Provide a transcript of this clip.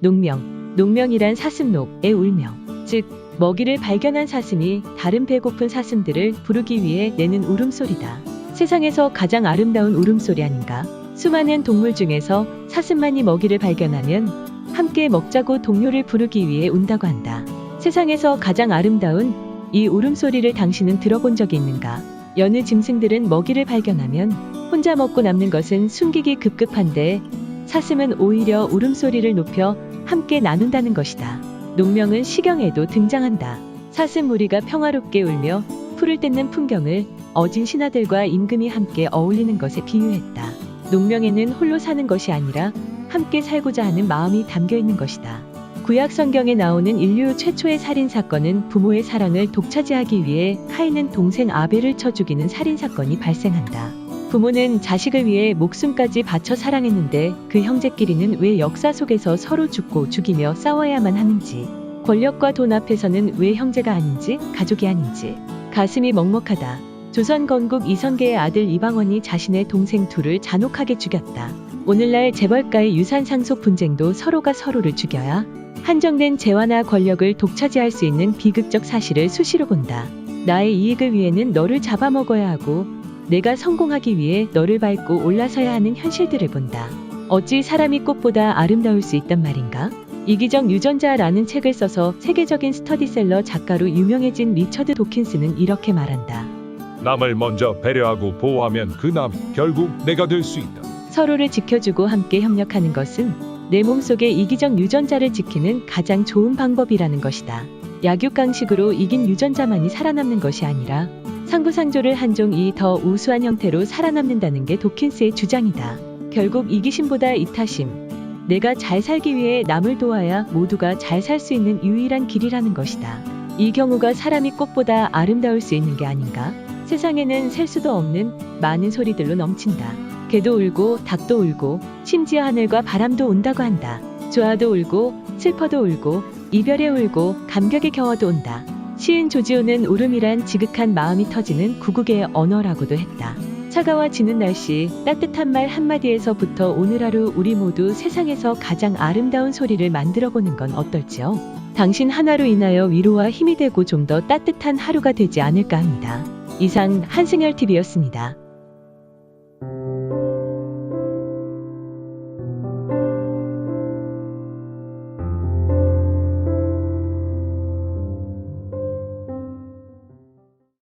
농명, 농명이란 사슴록의 울명, 즉 먹이를 발견한 사슴이 다른 배고픈 사슴들을 부르기 위해 내는 울음소리다. 세상에서 가장 아름다운 울음소리 아닌가? 수많은 동물 중에서 사슴만이 먹이를 발견하면 함께 먹자고 동료를 부르기 위해 운다고 한다. 세상에서 가장 아름다운 이 울음소리를 당신은 들어본 적이 있는가? 여느 짐승들은 먹이를 발견하면 혼자 먹고 남는 것은 숨기기 급급한데 사슴은 오히려 울음소리를 높여 함께 나눈다는 것이다. 농명은 시경에도 등장한다. 사슴 무리가 평화롭게 울며 풀을 뜯는 풍경을 어진 신하들과 임금이 함께 어울리는 것에 비유했다. 농명에는 홀로 사는 것이 아니라 함께 살고자 하는 마음이 담겨 있는 것이다. 구약 성경에 나오는 인류 최초의 살인 사건은 부모의 사랑을 독차지하기 위해 카인은 동생 아벨을 쳐 죽이는 살인 사건이 발생한다. 부모는 자식을 위해 목숨까지 바쳐 사랑했는데 그 형제끼리는 왜 역사 속에서 서로 죽고 죽이며 싸워야만 하는지, 권력과 돈 앞에서는 왜 형제가 아닌지, 가족이 아닌지, 가슴이 먹먹하다. 조선 건국 이성계의 아들 이방원이 자신의 동생 둘을 잔혹하게 죽였다. 오늘날 재벌가의 유산 상속 분쟁도 서로가 서로를 죽여야 한정된 재화나 권력을 독차지할 수 있는 비극적 사실을 수시로 본다. 나의 이익을 위해는 너를 잡아먹어야 하고 내가 성공하기 위해 너를 밟고 올라서야 하는 현실들을 본다. 어찌 사람이 꽃보다 아름다울 수 있단 말인가? 이기적 유전자라는 책을 써서 세계적인 스터디셀러 작가로 유명해진 리처드 도킨스는 이렇게 말한다. 남을 먼저 배려하고 보호하면 그 남이 결국 내가 될 수 있다. 서로를 지켜주고 함께 협력하는 것은 내 몸속의 이기적 유전자를 지키는 가장 좋은 방법이라는 것이다. 약육강식으로 이긴 유전자만이 살아남는 것이 아니라 상부상조를 한 종이 더 우수한 형태로 살아남는다는 게 도킨스의 주장이다. 결국 이기심보다 이타심. 내가 잘 살기 위해 남을 도와야 모두가 잘 살 수 있는 유일한 길이라는 것이다. 이 경우가 사람이 꽃보다 아름다울 수 있는 게 아닌가? 세상에는 셀 수도 없는 많은 소리들로 넘친다. 개도 울고 닭도 울고 심지어 하늘과 바람도 온다고 한다. 좋아도 울고 슬퍼도 울고 이별에 울고 감격에 겨워도 온다. 시인 조지호는 울음이란 지극한 마음이 터지는 구국의 언어라고도 했다. 차가워지는 날씨, 따뜻한 말 한마디에서부터 오늘 하루 우리 모두 세상에서 가장 아름다운 소리를 만들어 보는 건 어떨지요? 당신 하나로 인하여 위로와 힘이 되고 좀 더 따뜻한 하루가 되지 않을까 합니다. 이상 한승열 TV였습니다.